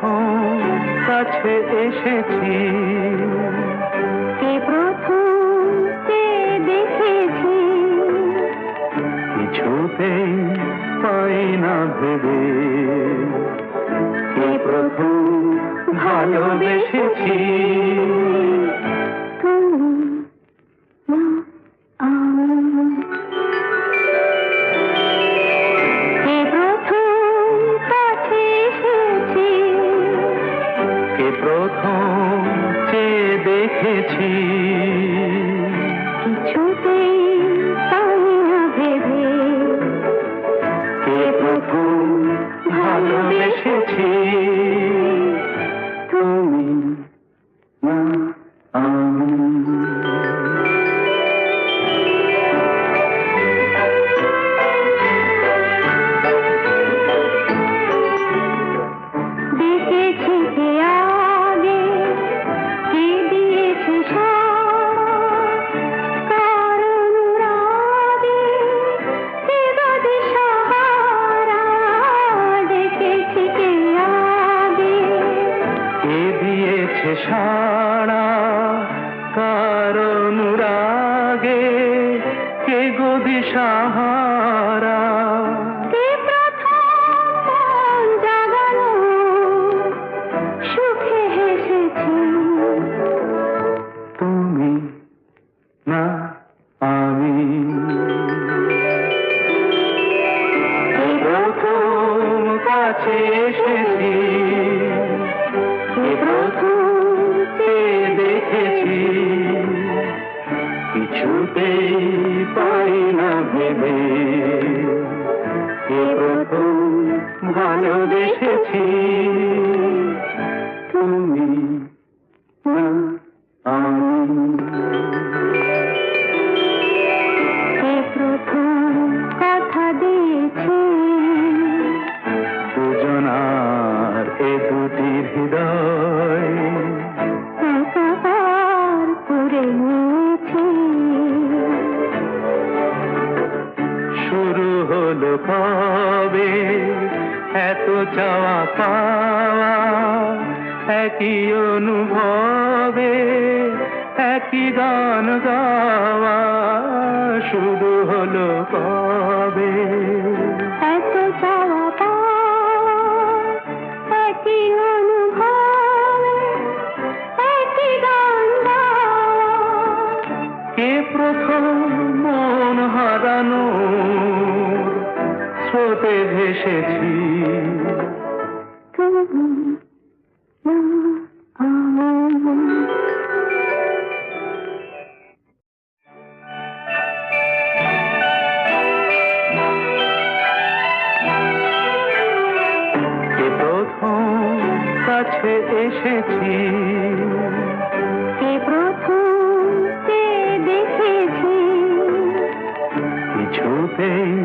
প্রথম কাছে এসেছি। কে প্রথম দেখেছি? কিছুতেই পাই না ভেবে। কে প্রথম ভালোবেসেছি? সাড়া কার অনুরাগে কে গদি সাহারা তুমি না আমি। কাছে কে প্রথম ভালোবেসেছি। তুমি না আমি। দুটি হৃদয় এত চাওয়া পাওয়া একই অনুভবে একই গান গাওয়া শুরু হলো কবে এত চাওয়া পাওয়া একই অনুভবে একই গান গাওয়া কে প্রথম মন হারানো স্রোতে ভেসেছি। কাছে এসেছি। কে প্রথম দেখেছি। কিছুতেই